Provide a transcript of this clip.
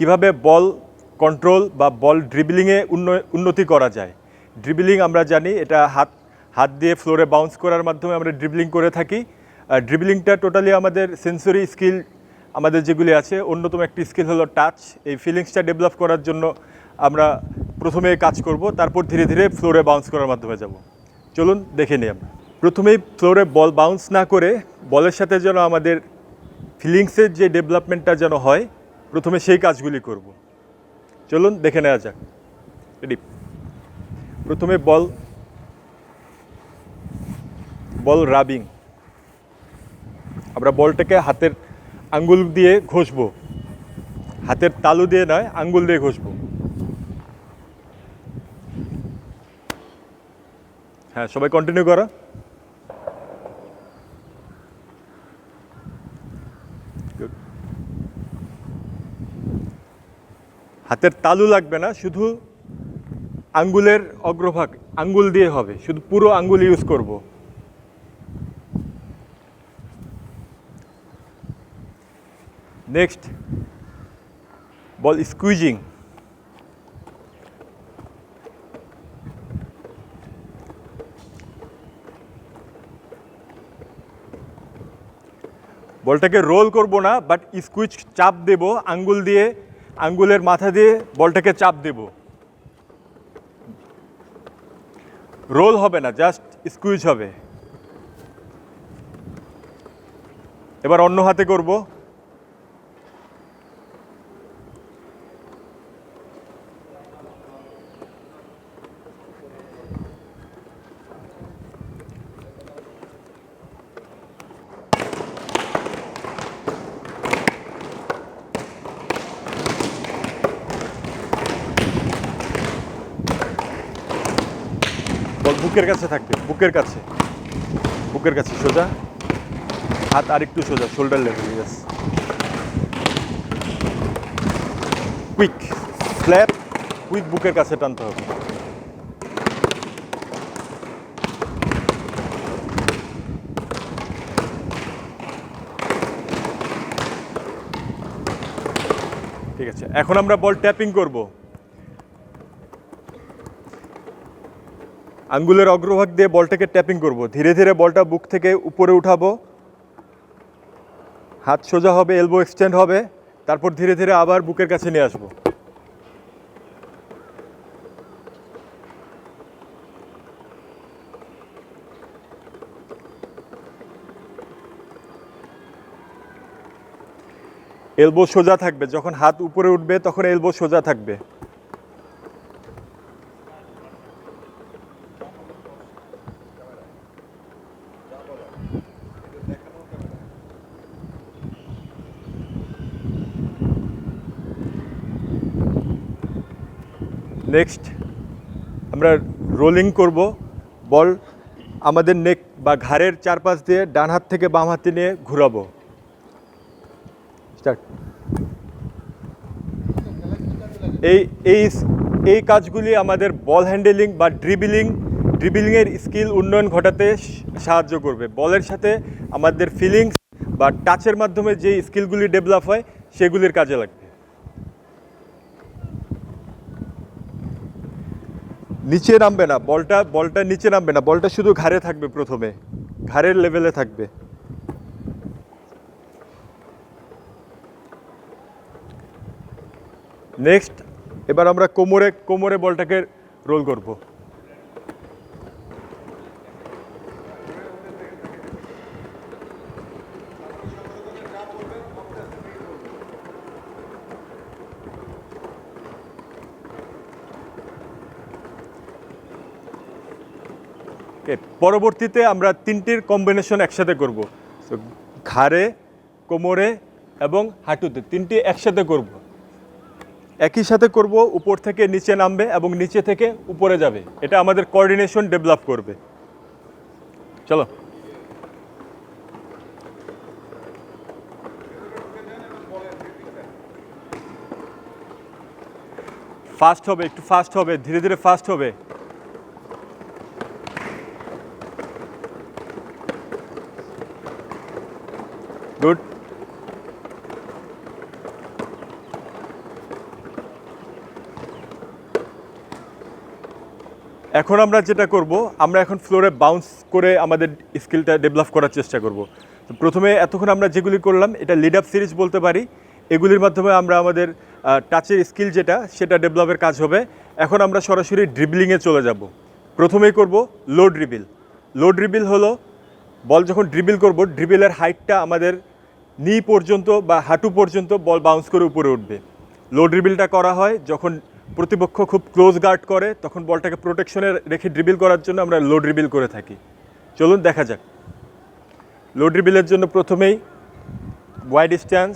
কীভাবে ball control বা বল ড্রিবলিংয়ে উন্নতি করা যায়? ড্রিবলিং আমরা জানি, এটা হাত হাত দিয়ে ফ্লোরে বাউন্স করার মাধ্যমে আমরা ড্রিবলিং করে থাকি। ড্রিবলিংটা টোটালি আমাদের সেন্সরি স্কিল আমাদের যেগুলি আছে, অন্যতম একটি স্কিল হলো টাচ এই ফিলিংসটা ডেভেলপ করার জন্য আমরা প্রথমে কাজ করব, তারপর ধীরে ধীরে ফ্লোরে বাউন্স করার মাধ্যমে যাব। চলুন দেখে নিই আমরা। প্রথমেই ফ্লোরে বল বাউন্স না করে, বলের সাথে যেন আমাদের ফিলিংসের যে ডেভেলপমেন্টটা যেন হয় প্রথমে সেই কাজগুলি করব। চলুন দেখে নেওয়া যাক। রেডি প্রথমে বল বল রাবিং আমরা বলটাকে হাতের আঙ্গুল দিয়ে ঘষবো। হাতের তালু দিয়ে নয়, আঙ্গুল দিয়ে ঘষবো। হ্যাঁ সবাই কন্টিনিউ করো। হাতের তালু লাগবে না, শুধু আঙ্গুলের অগ্রভাগ, আঙ্গুল দিয়ে হবে, শুধু পুরো আঙ্গুল ইউজ করব। নেক্সট বল স্কুইজিং বলটাকে রোল করব না বাট স্কুইচ চাপ দেব, আঙ্গুল দিয়ে আঙ্গুলের মাথা দিয়ে বলটাকে চাপ দেব। রোল হবে না, জাস্ট স্কুইজ হবে। এবার অন্য হাতে করব বল বুকের কাছে থাকবে, বুকের কাছে। বুকের কাছে, সোজা। হাত আরেকটু সোজা shoulder level yes quick flap quick বুকের কাছে টানতে হবে। ঠিক আছে, এখন আমরা বল ট্যাপিং করব। আঙ্গুলের অগ্রভাগ দিয়ে বলটাকে ট্যাপিং করব। ধীরে ধীরে বলটা বুক থেকে উপরে উঠাবো। হাত সোজা হবে, এলবো এক্সটেন্ড হবে। তারপর ধীরে ধীরে আবার বুকের কাছে নিয়ে আসব। এলবো সোজা থাকবে। যখন হাত উপরে উঠবে, তখন এলবো সোজা থাকবে। নেক্সট আমরা রোলিং করব। বল আমাদের নেক বা ঘাড়ের চারপাশ দিয়ে ডান হাত থেকে বাম হাতে নিয়ে ঘুরাবো। স্টার্ট এই এই এই কাজগুলি আমাদের বল হ্যান্ডেলিং বা ড্রিবিলিং ড্রিবিলিংয়ের স্কিল উন্নয়ন ঘটাতে সাহায্য করবে। বলের সাথে আমাদের ফিলিংস বা টাচের মাধ্যমে যে স্কিলগুলি ডেভেলপ হয়, সেগুলির কাজে লাগবে। নিচে নামবে না, বলটা বলটা নিচে নামবে না, বলটা শুধু ঘাড়ে থাকবে প্রথমে, ঘাড়ের লেভেলে থাকবে। নেক্সট এবার আমরা কোমরে কোমরে বলটাকে রোল করব। পরবর্তীতে আমরা তিনটির কম্বিনেশন একসাথে করব। ঘাড়ে, কোমরে এবং হাঁটুতে তিনটি একসাথে করব। একই সাথে করব, উপর থেকে নিচে নামবে এবং নিচে থেকে উপরে যাবে। এটা আমাদের কোঅর্ডিনেশন ডেভেলপ করবে। চলো। ফাস্ট হবে, একটু ফাস্ট হবে, ধীরে ধীরে ফাস্ট হবে। Good. এখন আমরা যেটা করব, আমরা এখন ফ্লোরে বাউন্স করে আমাদের স্কিলটা ডেভেলপ করার চেষ্টা করব। তো প্রথমে এতক্ষণ আমরা যেগুলি করলাম, এটা লিড আপ সিরিজ বলতে পারি। এগুলির মাধ্যমে আমরা আমাদের টাচের স্কিল যেটা, সেটা ডেভেলপের কাজ হবে। এখন আমরা সরাসরি ড্রিবলিংয়ে চলে যাব। প্রথমেই করব লো ড্রিবিল লো ড্রিবিল হলো, বল যখন ড্রিবিল করব ড্রিবিলের হাইটটা আমাদের নি পর্যন্ত বা হাঁটু পর্যন্ত বল বাউন্স করে উপরে উঠবে। লো ড্রিবিলটা করা হয়, যখন প্রতিপক্ষ খুব ক্লোজ গার্ড করে, তখন বলটাকে প্রোটেকশনে রেখে ড্রিবিল করার জন্য আমরা লো ড্রিবিল করে থাকি। চলুন, দেখা যাক। লো ড্রিবিলের জন্য প্রথমেই ওয়াইড স্ট্যান্স